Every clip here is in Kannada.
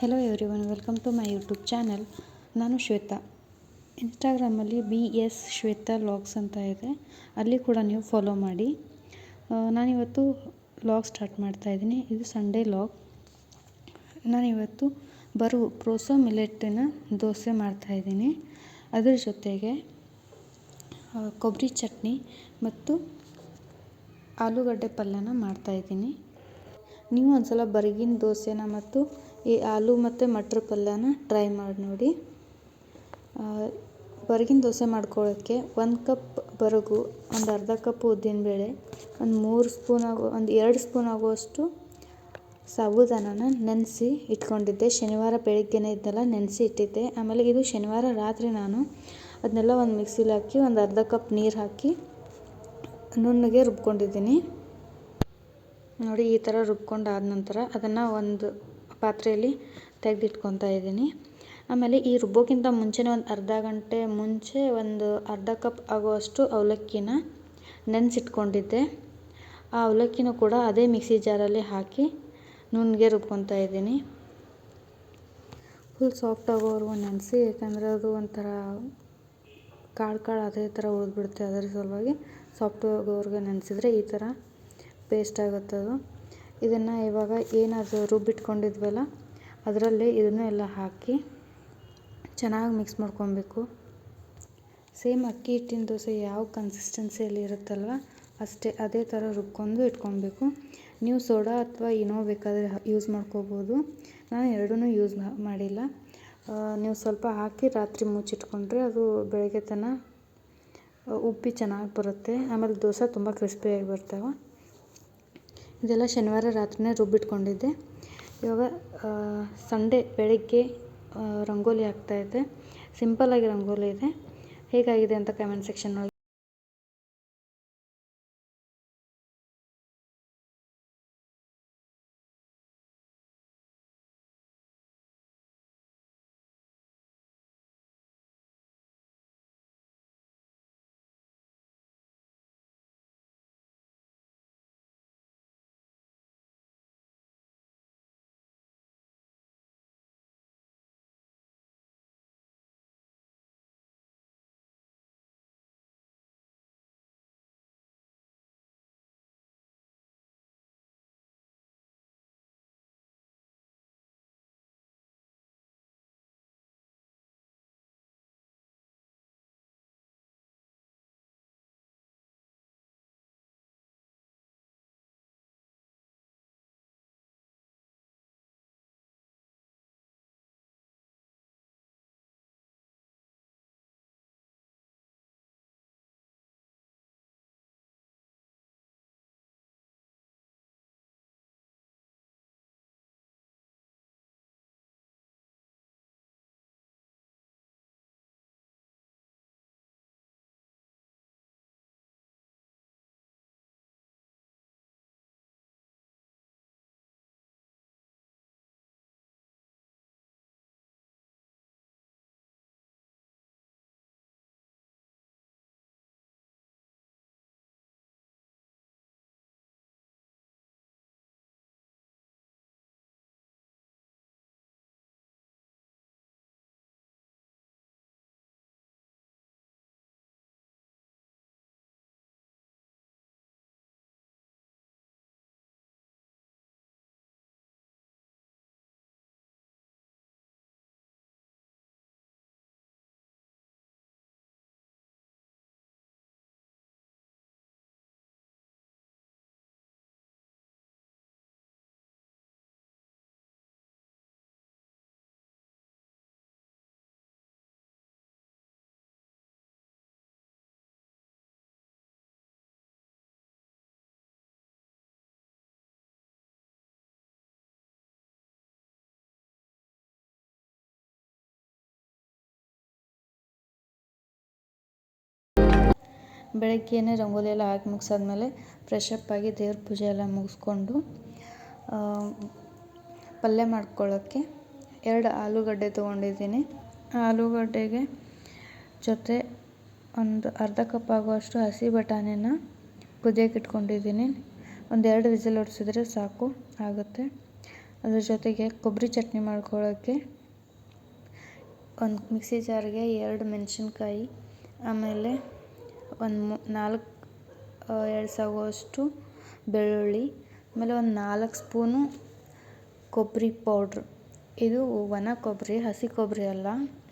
Hello everyone welcome to my YouTube channel ನಾನು ಶ್ವೇತಾ. ಇನ್ಸ್ಟಾಗ್ರಾಮಲ್ಲಿ ಬಿ ಎಸ್ ಶ್ವೇತಾ ಲಾಗ್ಸ್ ಅಂತ ಇದೆ. ಅಲ್ಲಿ ಕೂಡ ನೀವು ಫಾಲೋ ಮಾಡಿ. ನಾನಿವತ್ತು ಲಾಗ್ ಸ್ಟಾರ್ಟ್ ಮಾಡ್ತಾ ಇದ್ದೀನಿ. ಇದು ಸಂಡೇ ಲಾಗ್ ನಾನಿವತ್ತು ಬರು ಪ್ರೋಸೋ ಮಿಲೆಟ್ಟಿನ ದೋಸೆ ಮಾಡ್ತಾಯಿದ್ದೀನಿ ಅದರ ಜೊತೆಗೆ ಕೊಬ್ಬರಿ ಚಟ್ನಿ ಮತ್ತು ಆಲೂಗಡ್ಡೆ ಪಲ್ಯನ ಮಾಡ್ತಾಯಿದ್ದೀನಿ ನೀವು ಒಂದು ಸಲ ಬರಗಿನ ದೋಸೆನ ಮತ್ತು ಈ ಆಲೂ ಮತ್ತು ಮಟ್ರ್ ಪಲ್ಯನ ಟ್ರೈ ಮಾಡಿ ನೋಡಿ. ಹೊರಗಿನ ದೋಸೆ ಮಾಡ್ಕೊಳ್ಳೋಕ್ಕೆ ಒಂದು ಕಪ್ ಬರಗು, ಒಂದು ಅರ್ಧ ಕಪ್ ಉದ್ದಿನಬೇಳೆ ಒಂದು ಮೂರು ಸ್ಪೂನ್ ಆಗೋ, ಒಂದು ಎರಡು ಸ್ಪೂನ್ ಆಗುವಷ್ಟು ಸಾಬುದಾನನ ನೆನೆಸಿ ಇಟ್ಕೊಂಡಿದ್ದೆ. ಶನಿವಾರ ಬೆಳಿಗ್ಗೆನೇ ಇದನ್ನೆಲ್ಲ ನೆನೆಸಿ ಇಟ್ಟಿದ್ದೆ. ಆಮೇಲೆ ಇದು ಶನಿವಾರ ರಾತ್ರಿ ನಾನು ಅದನ್ನೆಲ್ಲ ಒಂದು ಮಿಕ್ಸಿಲಿ ಹಾಕಿ, ಒಂದು ಅರ್ಧ ಕಪ್ ನೀರು ಹಾಕಿ ನುಣ್ಣಗೆ ರುಬ್ಕೊಂಡಿದ್ದೀನಿ. ನೋಡಿ, ಈ ಥರ ರುಬ್ಕೊಂಡಾದ ನಂತರ ಅದನ್ನು ಒಂದು ಪಾತ್ರೆಯಲ್ಲಿ ತೆಗೆದಿಟ್ಕೊಳ್ತಾ ಇದ್ದೀನಿ. ಆಮೇಲೆ ಈ ರುಬ್ಬೋಕ್ಕಿಂತ ಮುಂಚೆನೇ ಒಂದು ಅರ್ಧ ಗಂಟೆ ಮುಂಚೆ ಒಂದು ಅರ್ಧ ಕಪ್ ಆಗುವಷ್ಟು ಅವಲಕ್ಕಿನ ನೆನೆಸಿಟ್ಕೊಂಡಿದ್ದೆ. ಆ ಅವಲಕ್ಕಿನೂ ಕೂಡ ಅದೇ ಮಿಕ್ಸಿ ಜಾರಲ್ಲಿ ಹಾಕಿ ನುಣ್ಣಗೆ ರುಬ್ಕೊತಾ ಇದ್ದೀನಿ. ಫುಲ್ ಸಾಫ್ಟ್ ಆಗೋವರೆಗೂ ನೆನೆಸಿ, ಯಾಕಂದರೆ ಅದು ಒಂಥರ ಕಾಳು ಕಾಳು ಅದೇ ಥರ ಉಳಿದ್ಬಿಡುತ್ತೆ ಅದರ ಸಲುವಾಗಿ ಸಾಫ್ಟ್ ಆಗೋವರೆಗೂ ನೆನೆಸಿದ್ರೆ ಈ ಥರ ಪೇಸ್ಟ್ ಆಗುತ್ತೆ ಅದು. ಇದನ್ನು ಇವಾಗ ಏನಾದರೂ ರುಬ್ಬಿಟ್ಕೊಂಡಿದ್ವಲ್ಲ ಅದರಲ್ಲಿ ಇದನ್ನು ಎಲ್ಲ ಹಾಕಿ ಚೆನ್ನಾಗಿ ಮಿಕ್ಸ್ ಮಾಡ್ಕೊಬೇಕು. ಸೇಮ್ ಅಕ್ಕಿ ಹಿಟ್ಟಿನ ದೋಸೆ ಯಾವ ಕನ್ಸಿಸ್ಟೆನ್ಸಿಯಲ್ಲಿ ಇರುತ್ತಲ್ವ, ಅಷ್ಟೇ ಅದೇ ಥರ ರುಬ್ಕೊಂಡು ಇಟ್ಕೊಬೇಕು. ನೀವು ಸೋಡಾ ಅಥವಾ ಇನೋ ಬೇಕಾದರೆ ಯೂಸ್ ಮಾಡ್ಕೋಬೋದು. ನಾನು ಎರಡೂ ಯೂಸ್ ಮಾಡಿಲ್ಲ. ನೀವು ಸ್ವಲ್ಪ ಹಾಕಿ ರಾತ್ರಿ ಮುಚ್ಚಿಟ್ಕೊಂಡ್ರೆ ಅದು ಬೆಳಗ್ಗೆ ತನಕ, ಉಪ್ಪಿ ಚೆನ್ನಾಗಿ ಬರುತ್ತೆ. ಆಮೇಲೆ ದೋಸೆ ತುಂಬ ಕ್ರಿಸ್ಪಿಯಾಗಿ ಬರ್ತಾವೆ. ಇದೆಲ್ಲ ಶನಿವಾರ ರಾತ್ರಿನೇ ರುಬ್ಬಿಟ್ಕೊಂಡಿದ್ದೆ ಇವಾಗ ಸಂಡೇ ಬೆಳಗ್ಗೆ ರಂಗೋಲಿ ಹಾಕ್ತಾಯಿದ್ದೆ ಸಿಂಪಲ್ಲಾಗಿ ರಂಗೋಲಿ ಇದೆ. ಹೇಗಾಗಿದೆ ಅಂತ ಕಮೆಂಟ್ ಸೆಕ್ಷನ್ ಒಳಗೆ ಬೆಳಗ್ಗೆನೇ ರಂಗೋಲಿ ಎಲ್ಲ ಹಾಕಿ ಮುಗಿಸಾದ್ಮೇಲೆ ಫ್ರೆಶ್ ಅಪ್ ಆಗಿ ದೇವ್ರ ಪೂಜೆ ಎಲ್ಲ ಮುಗಿಸ್ಕೊಂಡು ಪಲ್ಯ ಮಾಡ್ಕೊಳ್ಳೋಕ್ಕೆ ಎರಡು ಆಲೂಗಡ್ಡೆ ತೊಗೊಂಡಿದ್ದೀನಿ. ಆಲೂಗಡ್ಡೆಗೆ ಜೊತೆ ಒಂದು ಅರ್ಧ ಕಪ್ ಆಗುವಷ್ಟು ಹಸಿ ಬಟಾಣಿನ ಕುದಿಯೋಕೆ ಇಟ್ಕೊಂಡಿದ್ದೀನಿ. ಒಂದು ಎರಡು ವಿಸಿಲ್ ಹೊಡ್ಸಿದ್ರೆ ಸಾಕು, ಆಗುತ್ತೆ. ಅದ್ರ ಜೊತೆಗೆ ಕೊಬ್ಬರಿ ಚಟ್ನಿ ಮಾಡ್ಕೊಳ್ಳೋಕ್ಕೆ ಒಂದು ಮಿಕ್ಸಿ ಜಾರ್ಗೆ ಎರಡು ಮೆಣಸಿನ್ಕಾಯಿ, ಆಮೇಲೆ ಒಂದು ಮು, ನಾಲ್ಕು ಎರಡು ಸಾಗುವಷ್ಟು ಬೆಳ್ಳುಳ್ಳಿ, ಆಮೇಲೆ ಒಂದು ನಾಲ್ಕು ಸ್ಪೂನು ಕೊಬ್ಬರಿ ಪೌಡ್ರ್. ಇದು ಒಣ ಕೊಬ್ಬರಿ, ಹಸಿ ಕೊಬ್ಬರಿ ಅಲ್ಲ.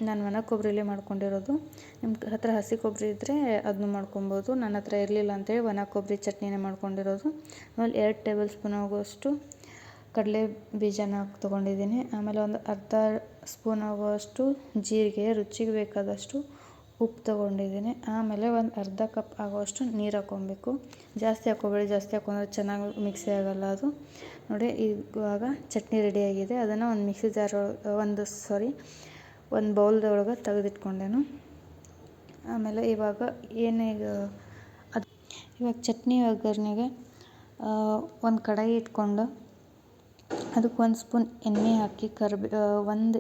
ನಾನು ಒಣ ಕೊಬ್ಬರಿಲೇ ಮಾಡ್ಕೊಂಡಿರೋದು. ನಿಮ್ಮ ಹತ್ರ ಹಸಿ ಕೊಬ್ಬರಿ ಇದ್ದರೆ ಅದನ್ನು ಮಾಡ್ಕೊಬೋದು. ನನ್ನ ಹತ್ರ ಇರಲಿಲ್ಲ ಅಂತೇಳಿ ಒಣ ಕೊಬ್ಬರಿ ಚಟ್ನಿನೇ ಮಾಡ್ಕೊಂಡಿರೋದು. ಆಮೇಲೆ ಎರಡು ಟೇಬಲ್ ಸ್ಪೂನ್ ಆಗುವಷ್ಟು ಕಡಲೆ ಬೀಜನ ತೊಗೊಂಡಿದ್ದೀನಿ. ಆಮೇಲೆ ಒಂದು ಅರ್ಧ ಸ್ಪೂನ್ ಆಗುವಷ್ಟು ಜೀರಿಗೆ, ರುಚಿಗೆ ಬೇಕಾದಷ್ಟು ಉಪ್ಪು ತೊಗೊಂಡಿದ್ದೀನಿ. ಆಮೇಲೆ ಒಂದು ಅರ್ಧ ಕಪ್ ಆಗೋವಷ್ಟು ನೀರು ಹಾಕ್ಕೊಬೇಕು. ಜಾಸ್ತಿ ಹಾಕ್ಕೊಬೇಡಿ, ಜಾಸ್ತಿ ಹಾಕ್ಕೊಂಡ್ರೆ ಚೆನ್ನಾಗಿ ಮಿಕ್ಸಿ ಆಗೋಲ್ಲ ಅದು. ನೋಡಿ, ಇವಾಗ ಚಟ್ನಿ ರೆಡಿಯಾಗಿದೆ ಅದನ್ನು ಒಂದು ಮಿಕ್ಸಿ ಜಾರ್ ಒಂದು ಸಾರಿ ಒಂದು ಬೌಲ್ದೊಳಗೆ ತೆಗೆದಿಟ್ಕೊಂಡೆನು. ಆಮೇಲೆ ಇವಾಗ ಏನೀಗ, ಅದು ಇವಾಗ ಚಟ್ನಿ ಒಗ್ಗರಣೆಗೆ ಒಂದು ಕಡಾಯಿ ಇಟ್ಕೊಂಡು ಅದಕ್ಕೆ ಒಂದು ಸ್ಪೂನ್ ಎಣ್ಣೆ ಹಾಕಿ ಕರ್ಬೇ ಒಂದು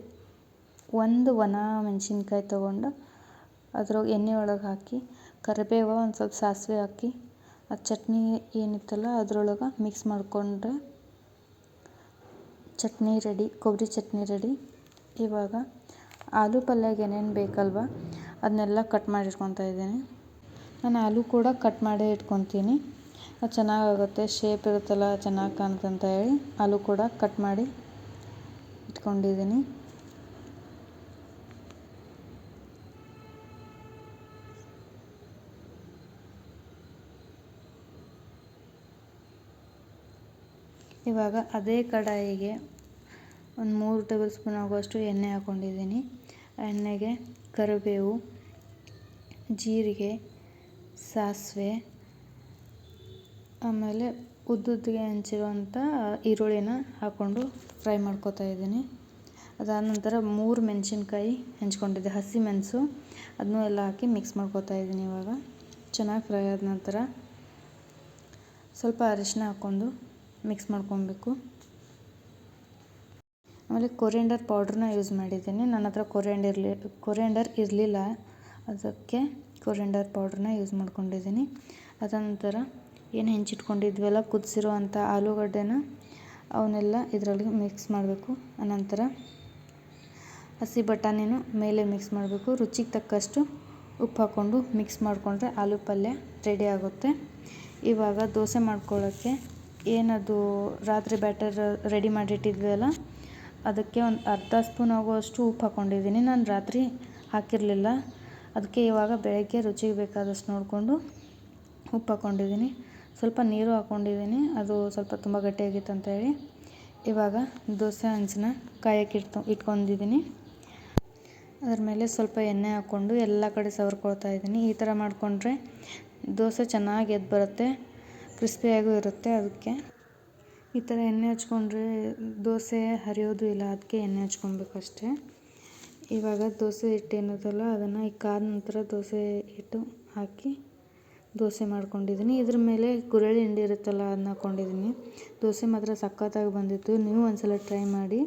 ಒಂದು ಒಣ ಮೆಣಸಿನ್ಕಾಯಿ ತೊಗೊಂಡು ಅದ್ರೊಳಗೆ ಎಣ್ಣೆ ಒಳಗೆ ಹಾಕಿ, ಕರಿಬೇವು ಒಂದು ಸ್ವಲ್ಪ ಸಾಸಿವೆ ಹಾಕಿ, ಆ ಚಟ್ನಿ ಏನಿತ್ತಲ್ಲ ಅದ್ರೊಳಗೆ ಮಿಕ್ಸ್ ಮಾಡಿಕೊಂಡ್ರೆ ಚಟ್ನಿ ರೆಡಿ ಕೊಬ್ಬರಿ ಚಟ್ನಿ ರೆಡಿ ಇವಾಗ ಆಲೂ ಪಲ್ಯಗೆ ಏನೇನು ಬೇಕಲ್ವ, ಅದನ್ನೆಲ್ಲ ಕಟ್ ಮಾಡಿ ಇಟ್ಕೊತಾ ಇದ್ದೀನಿ. ನಾನು ಆಲೂ ಕೂಡ ಕಟ್ ಮಾಡೇ ಇಟ್ಕೊತೀನಿ ಅದು ಚೆನ್ನಾಗಾಗುತ್ತೆ ಶೇಪ್ ಇರುತ್ತಲ್ಲ, ಚೆನ್ನಾಗಿ ಕಾಣುತ್ತೆ ಅಂತ ಹೇಳಿ ಆಲೂ ಕೂಡ ಕಟ್ ಮಾಡಿ ಇಟ್ಕೊಂಡಿದ್ದೀನಿ. ಇವಾಗ ಅದೇ ಕಡಾಯಿಗೆ ಒಂದು ಮೂರು ಟೇಬಲ್ ಸ್ಪೂನ್ ಆಗುವಷ್ಟು ಎಣ್ಣೆ ಹಾಕ್ಕೊಂಡಿದ್ದೀನಿ. ಎಣ್ಣೆಗೆ ಕರಿಬೇವು, ಜೀರಿಗೆ, ಸಾಸಿವೆ, ಆಮೇಲೆ ಉದ್ದುದ್ದಿಗೆ ಹಂಚಿರುವಂಥ ಈರುಳ್ಳಿನ ಹಾಕ್ಕೊಂಡು ಫ್ರೈ ಮಾಡ್ಕೊತಾ ಇದ್ದೀನಿ. ಅದಾದ ನಂತರ ಮೂರು ಮೆಣಸಿನ್ಕಾಯಿ ಹೆಂಚ್ಕೊಂಡಿದ್ದೆ, ಹಸಿ ಮೆಣಸು. ಅದನ್ನೂ ಎಲ್ಲ ಹಾಕಿ ಮಿಕ್ಸ್ ಮಾಡ್ಕೊತಾ ಇದ್ದೀನಿ ಇವಾಗ. ಚೆನ್ನಾಗಿ ಫ್ರೈ ಆದ ನಂತರ ಸ್ವಲ್ಪ ಅರಿಶಿನ ಹಾಕ್ಕೊಂಡು ಮಿಕ್ಸ್ ಮಾಡ್ಕೊಬೇಕು. ಆಮೇಲೆ ಕೊರಿಯಂಡರ್ ಪೌಡ್ರನ್ನ ಯೂಸ್ ಮಾಡಿದ್ದೀನಿ. ನನ್ನ ಹತ್ರ ಕೊರಿಯಂಡರ್ ಇರಲಿ ಕೊರಿಯಂಡರ್ ಇರಲಿಲ್ಲ. ಅದಕ್ಕೆ ಕೊರಿಯಂಡರ್ ಪೌಡ್ರನ್ನ ಯೂಸ್ ಮಾಡ್ಕೊಂಡಿದ್ದೀನಿ. ಅದನಂತರ ಏನು ಹೆಂಚಿಟ್ಕೊಂಡಿದ್ವಲ್ಲ ಕುದಿಸಿರೋ ಅಂಥ ಆಲೂಗಡ್ಡೆನ, ಅವನ್ನೆಲ್ಲ ಇದರಲ್ಲಿ ಮಿಕ್ಸ್ ಮಾಡಬೇಕು. ಅನಂತರ ಹಸಿ ಬಟಾಣಿನೂ ಮೇಲೆ ಮಿಕ್ಸ್ ಮಾಡಬೇಕು. ರುಚಿಗೆ ತಕ್ಕಷ್ಟು ಉಪ್ಪು ಹಾಕ್ಕೊಂಡು ಮಿಕ್ಸ್ ಮಾಡಿಕೊಂಡ್ರೆ ಆಲೂ ಪಲ್ಯ ರೆಡಿ ಆಗುತ್ತೆ. ಇವಾಗ ದೋಸೆ ಮಾಡ್ಕೊಳ್ಳೋಕ್ಕೆ ಏನದು ರಾತ್ರಿ ಬ್ಯಾಟರ್ ರೆಡಿ ಮಾಡಿಟ್ಟಿದ್ವಲ್ಲ ಅದಕ್ಕೆ ಒಂದು ಅರ್ಧ ಸ್ಪೂನ್ ಆಗುವಷ್ಟು ಉಪ್ಪು ಹಾಕ್ಕೊಂಡಿದ್ದೀನಿ ನಾನು ರಾತ್ರಿ ಹಾಕಿರಲಿಲ್ಲ. ಅದಕ್ಕೆ ಇವಾಗ ಬೆಳಗ್ಗೆ ರುಚಿಗೆ ಬೇಕಾದಷ್ಟು ನೋಡಿಕೊಂಡು ಉಪ್ಪು ಹಾಕ್ಕೊಂಡಿದ್ದೀನಿ ಸ್ವಲ್ಪ ನೀರು ಹಾಕ್ಕೊಂಡಿದ್ದೀನಿ ಅದು ಸ್ವಲ್ಪ ತುಂಬ ಗಟ್ಟಿಯಾಗಿತ್ತು ಅಂತೇಳಿ ಇವಾಗ ದೋಸೆ ಹಂಚನ್ನ ಕಾಯಕ್ಕೆ ಇಟ್ಕೊಂಡಿದ್ದೀನಿ. ಅದ್ರ ಮೇಲೆ ಸ್ವಲ್ಪ ಎಣ್ಣೆ ಹಾಕ್ಕೊಂಡು ಎಲ್ಲ ಕಡೆ ಸವರ್ಕೊಳ್ತಾ ಇದ್ದೀನಿ. ಈ ಥರ ಮಾಡಿಕೊಂಡ್ರೆ ದೋಸೆ ಚೆನ್ನಾಗಿ ಎದ್ದು ಬರುತ್ತೆ. ಕ್ರಿಸ್ಪಿಯಾಗೂ ಇರುತ್ತೆ ಅದಕ್ಕೆ. ಈ ಥರ ಎಣ್ಣೆ ಹಚ್ಕೊಂಡ್ರೆ ದೋಸೆ ಹರಿಯೋದು ಇಲ್ಲ, ಅದಕ್ಕೆ ಎಣ್ಣೆ ಹಚ್ಕೊಬೇಕು ಅಷ್ಟೇ. ಇವಾಗ ದೋಸೆ ಹಿಟ್ಟು ಏನದಲ್ಲ, ಅದನ್ನು ಈ ಕಾದ ನಂತರ ದೋಸೆ ಹಿಟ್ಟು ಹಾಕಿ ದೋಸೆ ಮಾಡ್ಕೊಂಡಿದ್ದೀನಿ. ಇದ್ರ ಮೇಲೆ ಗುರೆಳ್ಳು ಹಿಂಡಿ ಇರುತ್ತಲ್ಲ, ಅದನ್ನ ಹಾಕ್ಕೊಂಡಿದ್ದೀನಿ ದೋಸೆ ಮಾತ್ರ ಸಖತ್ತಾಗಿ ಬಂದಿತ್ತು. ನೀವು ಒಂದ್ಸಲ ಟ್ರೈ ಮಾಡಿ.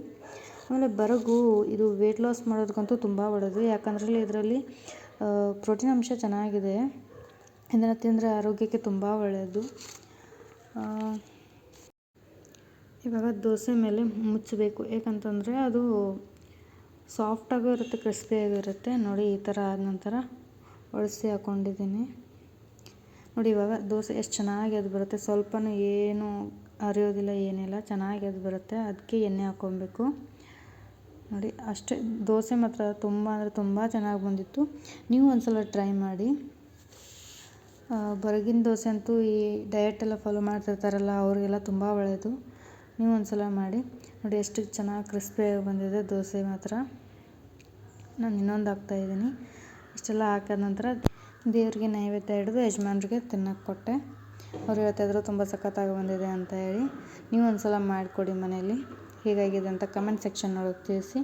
ಆಮೇಲೆ ಬರಗು, ಇದು ವೆಯ್ಟ್ ಲಾಸ್ ಮಾಡೋದಕ್ಕಂತೂ ತುಂಬ ಒಳ್ಳೆಯದು ಯಾಕಂದ್ರೆ ಇದರಲ್ಲಿ ಪ್ರೋಟೀನ್ ಅಂಶ ಚೆನ್ನಾಗಿದೆ. ಇದನ್ನು ತಿಂದರೆ ಆರೋಗ್ಯಕ್ಕೆ ತುಂಬ ಒಳ್ಳೆಯದು ಇವಾಗ ದೋಸೆ ಮೇಲೆ ಮುಚ್ಚಬೇಕು. ಏಕಂತಂದರೆ ಅದು ಸಾಫ್ಟಾಗೂ ಇರುತ್ತೆ ಕ್ರಿಸ್ಪಿಯಾಗೂ ಇರುತ್ತೆ. ನೋಡಿ, ಈ ಥರ ಆದ ನಂತರ ಒಳಸಿ ಹಾಕ್ಕೊಂಡಿದ್ದೀನಿ ನೋಡಿ, ಇವಾಗ ದೋಸೆ ಎಷ್ಟು ಚೆನ್ನಾಗಿ ಅದು ಬರುತ್ತೆ. ಸ್ವಲ್ಪನೂ ಏನು ಅರಿಯೋದಿಲ್ಲ ಏನಿಲ್ಲ. ಚೆನ್ನಾಗಿ ಅದು ಬರುತ್ತೆ. ಅದಕ್ಕೆ ಎಣ್ಣೆ ಹಾಕ್ಕೊಬೇಕು. ನೋಡಿ, ಅಷ್ಟೇ. ದೋಸೆ ಮಾತ್ರ ತುಂಬ ಅಂದರೆ ತುಂಬ ಚೆನ್ನಾಗಿ ಬಂದಿತ್ತು. ನೀವು ಒಂದು ಸಲ ಟ್ರೈ ಮಾಡಿ. ಹೊರಗಿನ ದೋಸೆ ಅಂತೂ ಈ ಡಯಟ್ ಎಲ್ಲ ಫಾಲೋ ಮಾಡ್ತಿರ್ತಾರಲ್ಲ, ಅವರಿಗೆಲ್ಲ ತುಂಬ ಒಳ್ಳೆಯದು ನೀವು ಒಂದು ಸಲ ಮಾಡಿ. ನೋಡಿ, ಎಷ್ಟು ಚೆನ್ನಾಗಿ ಕ್ರಿಸ್ಪಿಯಾಗಿ ಬಂದಿದೆ ದೋಸೆ ಮಾತ್ರ. ನಾನು ಇನ್ನೊಂದು ಹಾಕ್ತಾಯಿದ್ದೀನಿ ಇಷ್ಟೆಲ್ಲ ಹಾಕಿದ ನಂತರ ದೇವರಿಗೆ ನೈವೇದ್ಯ ಹಿಡಿದು ಯಜಮಾನ್ರಿಗೆ ತಿನ್ನೋಕ್ಕೆ ಕೊಟ್ಟೆ. ಅವ್ರು ಹೇಳ್ತಾಯಿದ್ರು ತುಂಬ ಸಖತ್ತಾಗಿ ಬಂದಿದೆ ಅಂತ ಹೇಳಿ ನೀವು ಒಂದು ಸಲ ಮಾಡಿಕೊಡಿ ಮನೆಯಲ್ಲಿ. ಹೇಗಾಗಿದೆ ಅಂತ ಕಮೆಂಟ್ ಸೆಕ್ಷನ್ ಒಳಗೆ ತಿಳಿಸಿ.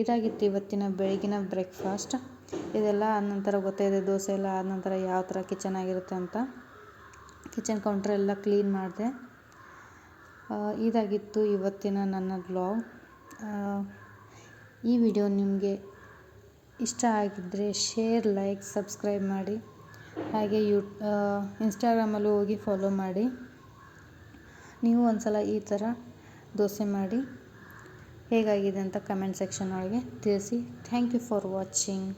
ಇದಾಗಿತ್ತು ಇವತ್ತಿನ ಬೆಳಗಿನ ಬ್ರೇಕ್ಫಾಸ್ಟ್ ಇದೆಲ್ಲ ಆದ ನಂತರ ಗೊತ್ತಾಯಿದೆ ದೋಸೆ ಎಲ್ಲ ಆದ ನಂತರ ಯಾವ ಥರ ಕಿಚನ್ ಆಗಿರುತ್ತೆ ಅಂತ. ಕಿಚನ್ ಕೌಂಟ್ರ್ ಎಲ್ಲ ಕ್ಲೀನ್ ಮಾಡಿದೆ. ಇದಾಗಿತ್ತು ಇವತ್ತಿನ ನನ್ನ ಬ್ಲಾಗ್. ಈ ವಿಡಿಯೋ ನಿಮಗೆ ಇಷ್ಟ ಆಗಿದ್ದರೆ ಶೇರ್, ಲೈಕ್, ಸಬ್ಸ್ಕ್ರೈಬ್ ಮಾಡಿ. ಹಾಗೆ ಯೂ ಇನ್ಸ್ಟಾಗ್ರಾಮಲ್ಲೂ ಹೋಗಿ ಫಾಲೋ ಮಾಡಿ. ನೀವು ಒಂದು ಸಲ ಈ ಥರ ದೋಸೆ ಮಾಡಿ ಹೇಗಾಗಿದೆ ಅಂತ ಕಮೆಂಟ್ ಸೆಕ್ಷನ್ ಒಳಗೆ ತಿಳಿಸಿ. Thank you for watching.